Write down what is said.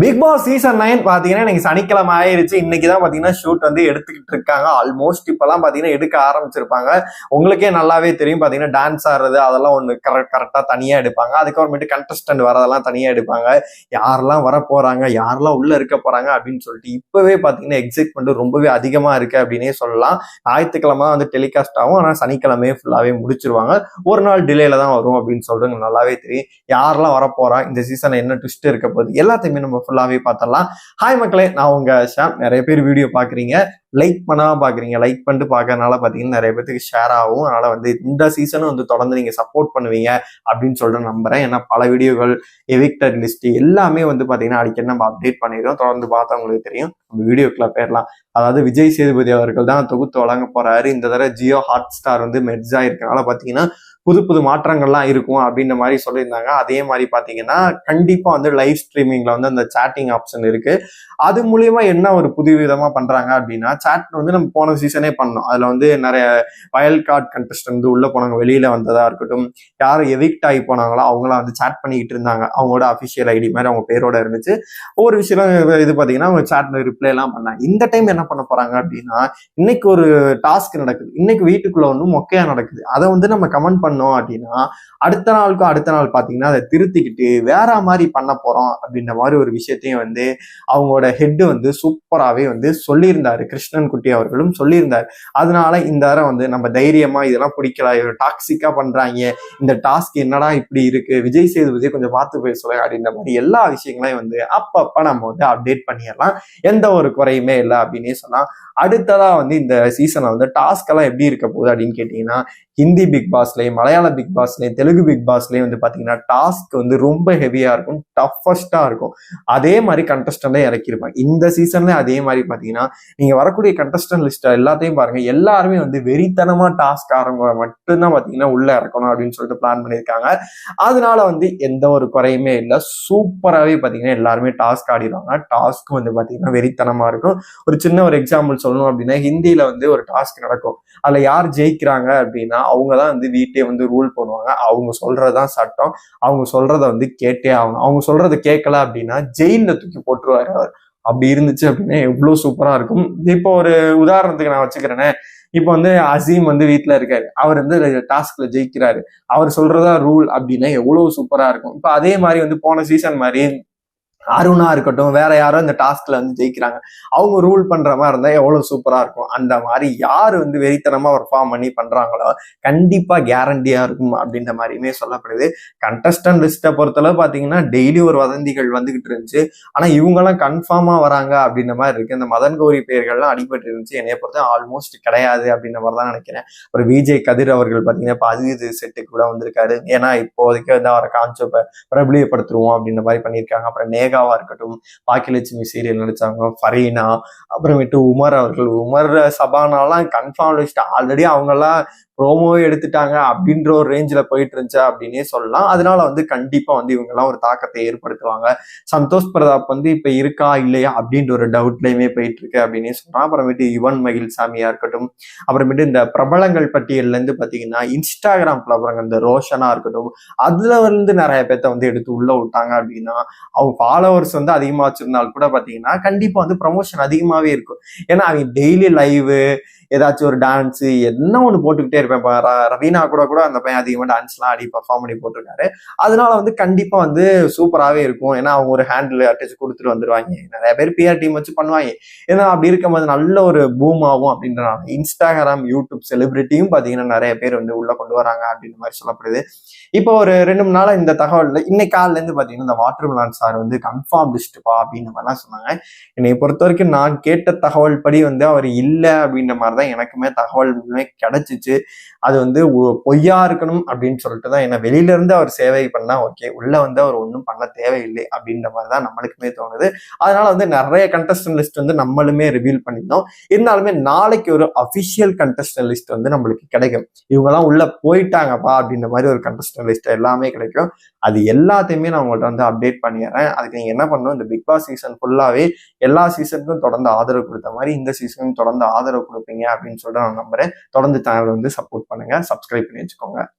Big Boss season nine பாத்தீங்கன்னா இன்னைக்கு சனிக்கிழமை ஆயிருச்சு. இன்னைக்கு தான் பாத்தீங்கன்னா ஷூட் வந்து எடுத்துக்கிட்டு இருக்காங்க. ஆல்மோஸ்ட் இப்பெல்லாம் பாத்தீங்கன்னா எடுக்க ஆரம்பிச்சிருப்பாங்க. உங்களுக்கே நல்லாவே தெரியும். பாத்தீங்கன்னா டான்ஸ் ஆடுறது அதெல்லாம் ஒன்று கரெக்ட் கரெக்டா தனியா எடுப்பாங்க. அதுக்கப்புறமேட்டு கண்டஸ்டன்ட் வரதெல்லாம் தனியா எடுப்பாங்க. யாரெல்லாம் வர போறாங்க யாரெல்லாம் உள்ள இருக்க போறாங்க அப்படின்னு சொல்லிட்டு இப்பவே பாத்தீங்கன்னா எக்ஸைட்மெண்ட் ரொம்பவே அதிகமா இருக்கு அப்படின்னே சொல்லலாம். ஞாயிற்றுக்கிழமை வந்து டெலிகாஸ்ட் ஆகும். ஆனால் சனிக்கிழமையே ஃபுல்லாவே முடிச்சிருவாங்க. ஒரு நாள் டிலேல தான் வரும் அப்படின்னு சொல்றது நல்லாவே தெரியும். யாரெல்லாம் வர போறா இந்த சீசனில் என்ன ட்விஸ்ட் இருக்க போகுது எல்லாத்தையுமே நம்ம ஃபுல்லாவே பார்த்தரலாம் ஹாய் மக்களே நான் உங்க ஷாம். நிறைய பேர் வீடியோ பார்க்குறீங்க லைக் பண்ணாம பார்க்குறீங்க லைக் பண்ணிட்டு பார்க்கறனால பார்த்தீங்கன்னா நிறைய பேருக்கு ஷேர் ஆகும். அதனால் வந்து இந்த சீசனும் வந்து தொடர்ந்து நீங்க சப்போர்ட் பண்ணுவீங்க அப்படின்னு சொல்லிட்டு நம்புறேன். ஏன்னா பல வீடியோகள் எவிக்டர் லிஸ்ட் எல்லாமே வந்து பார்த்தீங்கன்னா அடிக்கடி நம்ம அப்டேட் பண்ணிடுறோம். தொடர்ந்து பார்த்தா உங்களுக்கு தெரியும். நம்ம வீடியோக்குள்ள போயிடலாம். அதாவது விஜய் சேதுபதி அவர்கள் தான் தொகுத்து வழங்க போகிறாரு இந்த தடவை ஜியோ ஹாட் ஸ்டார் வந்து மெர்ஜ் ஆயிருக்கனால பார்த்தீங்கன்னா புது புது மாற்றங்கள்லாம் இருக்கும் அப்படின்ற மாதிரி சொல்லியிருந்தாங்க. அதே மாதிரி பார்த்தீங்கன்னா கண்டிப்பாக வந்து லைவ் ஸ்ட்ரீமிங்கில் வந்து அந்த சேட்டிங் ஆப்ஷன் இருக்குது அது மூலியமாக என்ன ஒரு புது விதமாக பண்ணுறாங்க அப்படின்னா சேட் வந்து நம்ம போன சீசனே பண்ணோம். அதில் வந்து நிறைய வயல் கார்டு கண்டஸ்ட் வந்து உள்ளே போனவங்க வெளியில் வந்ததாக இருக்கட்டும். யார் எவிக்ட் ஆகி போனாங்களோ அவங்களாம் வந்து சேட் பண்ணிக்கிட்டு இருந்தாங்க. அவங்களோட அஃபிஷியல் ஐடி மாதிரி அவங்க பேரோட இருந்துச்சு. ஒவ்வொரு விஷயம் இது பார்த்தீங்கன்னா அவங்க சேட்ல ரிப்ளைலாம் பண்ணாங்க. இந்த டைம் என்ன பண்ண போகிறாங்க அப்படின்னா இன்னைக்கு ஒரு டாஸ்க் நடக்குது. இன்னைக்கு வீட்டுக்குள்ள வந்து மொக்கையா நடக்குது. அதை வந்து நம்ம கமெண்ட் பண்ணோம் அப்படின்னா அடுத்த நாளுக்கும் அடுத்த நாள் பார்த்தீங்கன்னா அதை திருத்திக்கிட்டு வேற மாதிரி பண்ண போறோம் அப்படின்ற மாதிரி ஒரு விஷயத்தையும் வந்து அவங்களோட ஹெட் வந்து சூப்பராகவே வந்து சொல்லியிருந்தாரு. கிருஷ்ணன் குட்டி அவர்களும் சொல்லியிருந்தார். அதனால இந்த தடவை வந்து நம்ம தைரியமா இதெல்லாம் பிடிக்கல இவர் டாக்ஸிக்காக பண்றாங்க. இந்த டாஸ்க் என்னடா இப்படி இருக்கு? விஜய் சேதுபதியை கொஞ்சம் பார்த்து பேசுவேன் அப்படின்ற மாதிரி எல்லா விஷயங்களையும் வந்து அப்பப்ப நம்ம வந்து அப்டேட் பண்ணிடலாம். எந்த ஒரு குறையுமே இல்லை அப்படின்னே சொல்லலாம். அடுத்ததா வந்து இந்த சீசன்ல வந்து டாஸ்க் எல்லாம் எப்படி இருக்க போகுது அப்படின்னு கேட்டீங்கன்னா ஹிந்தி பிக் பாஸ்லயும் மலையாள பிக் பாஸ்லேயும் தெலுங்கு பிக் பாஸ்லேயும் வந்து பார்த்தீங்கன்னா டாஸ்க் வந்து ரொம்ப ஹெவியாக இருக்கும் டஃபஸ்ட்டாக இருக்கும். அதே மாதிரி கண்டஸ்டன்டே இறக்கிருப்பாங்க. இந்த சீசன்ல அதே மாதிரி பார்த்தீங்கன்னா நீங்கள் வரக்கூடிய கண்டஸ்டன்ட் லிஸ்ட்டை எல்லாத்தையும் பாருங்கள் எல்லாருமே வந்து வெறித்தனமாக டாஸ்க் ஆரம்ப மட்டும்தான் பார்த்தீங்கன்னா உள்ளே இறக்கணும் அப்படின்னு சொல்லிட்டு பிளான் பண்ணியிருக்காங்க. அதனால வந்து எந்த ஒரு குறையுமே இல்லை. சூப்பராகவே பார்த்தீங்கன்னா எல்லாருமே டாஸ்க் ஆடிடுவாங்க. டாஸ்க் வந்து பார்த்தீங்கன்னா வெறித்தனமாக இருக்கும். ஒரு சின்ன ஒரு எக்ஸாம்பிள் சொல்லணும் அப்படின்னா ஹிந்தியில் வந்து ஒரு டாஸ்க் நடக்கும். அதில் யார் ஜெயிக்கிறாங்க அப்படின்னா அவங்க தான் வந்து வீட்டே வந்து ரூல் பண்ணுவாங்க அவங்க சொல்றதுதான் சட்டம். அவங்க சொல்றத வந்து கேட்டே ஆகணும். அவங்க சொல்றத கேட்கல அப்படின்னா ஜெயில தூக்கி போட்டுருவாரு அவர். அப்படி இருந்துச்சு அப்படின்னா எவ்வளவு சூப்பரா இருக்கும். இப்போ ஒரு உதாரணத்துக்கு நான் வச்சுக்கிறேனே. இப்போ வந்து அசீம் வந்து வீட்டில் இருக்காரு. அவர் வந்து டாஸ்க்ல ஜெயிக்கிறாரு. அவர் சொல்றதா ரூல் அப்படின்னா எவ்வளவு சூப்பரா இருக்கும். இப்போ அதே மாதிரி வந்து போன சீசன் மாதிரி அருணா இருக்கட்டும் வேற யாரோ இந்த டாஸ்க்ல வந்து ஜெயிக்கிறாங்க. அவங்க ரூல் பண்ற மாதிரி இருந்தா எவ்வளவு சூப்பரா இருக்கும்? அந்த மாதிரி யார் வந்து வெறித்தனமா பர்ஃபார்ம் பண்ணி பண்றாங்களோ கண்டிப்பா கேரண்டியா இருக்கும் அப்படின்ற மாதிரியுமே சொல்லப்படுது. கண்டஸ்டன்ட் லிஸ்ட்டை பொறுத்தளவு பாத்தீங்கன்னா டெய்லி ஒரு வதந்திகள் வந்துகிட்டு இருந்துச்சு. ஆனா இவங்கெல்லாம் கன்ஃபார்மா வராங்க அப்படின்ற மாதிரி இருக்கு. இந்த மதன் கௌரி பெயர்கள்லாம் அடிபட்டு இருந்துச்சு. என்னைய பொறுத்த ஆல்மோஸ்ட் கிடையாது அப்படின்ற மாதிரி தான் நினைக்கிறேன். ஒரு விஜய் கதிர் அவர்கள் பாத்தீங்கன்னா இப்போ அஜித் செட்டு கூட வந்திருக்காரு. ஏன்னா இப்போதைக்கு வந்து அவரை காமிச்சு பிரபலியப்படுத்துருவோம் அப்படின்ற மாதிரி பண்ணியிருக்காங்க. அப்புறம் நேகாவா இருக்கட்டும் பாக்கியலட்சுமி சீரியல் நடிச்சாங்க ஃபரீனா அப்புறமேட்டு உமர் அவர்கள் உமர் சபானாலாம் கன்ஃபார்ம் லிஸ்ட் ஆல்ரெடி அவங்கெல்லாம் ப்ரோமோவே எடுத்துட்டாங்க அப்படின்ற ஒரு ரேஞ்சில் போயிட்டு இருந்துச்சு அப்படின்னே சொல்லலாம். அதனால வந்து கண்டிப்பாக வந்து இவங்கெல்லாம் ஒரு தாக்கத்தை ஏற்படுத்துவாங்க. சந்தோஷ் பிரதாப் வந்து இப்போ இருக்கா இல்லையா அப்படின்ற ஒரு டவுட்லையுமே போயிட்டு இருக்கு அப்படின்னே சொல்லலாம். அப்புறமேட்டு யுவன் மகிழ் சாமியா இருக்கட்டும். அப்புறமேட்டு இந்த பிரபலங்கள் பட்டியல்லேருந்து இருந்து இன்ஸ்டாகிராம் பிரபலங்கள் இந்த ரோஷனா இருக்கட்டும் அதுல வந்து நிறைய பேர்த்த வந்து எடுத்து உள்ள விட்டாங்க அப்படின்னா அவங்க ஃபாலோவர்ஸ் வந்து அதிகமாக வச்சுருந்தால் கூட பார்த்தீங்கன்னா கண்டிப்பாக வந்து ப்ரமோஷன் அதிகமாகவே இருக்கும். ஏன்னா அவங்க டெய்லி லைவு ஏதாச்சும் ஒரு டான்ஸு என்ன ஒன்று போட்டுக்கிட்டே இருப்பேன். இப்போ ரவீனா கூட கூட அந்த பையன் அதிகமாக டான்ஸ்லாம் ஆடி பர்ஃபார்ம் பண்ணி போட்டிருக்காரு. அதனால வந்து கண்டிப்பாக வந்து சூப்பராகவே இருக்கும். ஏன்னா அவங்க ஒரு ஹேண்டில் அட்டச் கொடுத்துட்டு வந்துருவாங்க. நிறைய பேர் பிஆர் டீம் வச்சு பண்ணுவாங்க. ஏன்னா அப்படி இருக்கும்போது நல்ல ஒரு பூம் ஆகும் அப்படின்றனால இன்ஸ்டாகிராம் யூடியூப் செலிபிரிட்டியும் பார்த்தீங்கன்னா நிறைய பேர் வந்து உள்ளே கொண்டு வராங்க அப்படின்ற மாதிரி சொல்லப்படுது. இப்போ ஒரு ரெண்டு மூணு நாளாக இந்த தகவலில் இன்னைக்கு காலிலேருந்து பார்த்தீங்கன்னா இந்த வாட்டர் மிலான் சார் வந்து கன்ஃபார்ம் டிஸ்ட்டுப்பா அப்படின்ற மாதிரிலாம் சொன்னாங்க. என்னை பொறுத்த வரைக்கும் நான் கேட்ட தகவல் படி வந்து அவர் இல்லை அப்படின்ற மாதிரி தான் எனக்குமே தகவல் கிடைச்சிச்சு. அது வந்து ஒ- பொய்யா இருக்கணும் அப்படின்னு சொல்லிட்டு தான் என்ன வெளியில இருந்து அவர் சேவை பண்ணா ஓகே உள்ள வந்து அவர் ஒன்றும் பண்ண தேவையில்லை அப்படின்ற மாதிரி தான் நம்மளுக்குமே தோணுது. அதனால வந்து நிறைய கண்டஸ்டன் லிஸ்ட் வந்து நம்மளுமே ரிவீல் பண்ணியிருந்தோம். இருந்தாலுமே நாளைக்கு ஒரு அபிஷியல் கண்டஸ்டன் லிஸ்ட் வந்து நம்மளுக்கு கிடைக்கும். இவங்கெல்லாம் உள்ள போயிட்டாங்கப்பா அப்படின்ற மாதிரி ஒரு கண்டஸ்டன் லிஸ்ட் எல்லாமே கிடைக்கும். அது எல்லாத்தையுமே நான் உங்கள்கிட்ட வந்து அப்டேட் பண்ணிடுறேன். அதுக்கு நீங்கள் என்ன பண்ணணும்? இந்த பிக் பாஸ் சீசன் ஃபுல்லாகவே எல்லா சீசனுக்கும் தொடர்ந்து ஆதரவு கொடுத்த மாதிரி இந்த சீசனுக்கும் தொடர்ந்து ஆதரவு கொடுப்பீங்க. அப்படின்னு சொல்லிட்டு நான் நம்புறேன். தொடர்ந்து சேனல் வந்து சப்போர்ட் பண்ணுங்க. சப்ஸ்கிரைப் பண்ணி வச்சுக்கோங்க.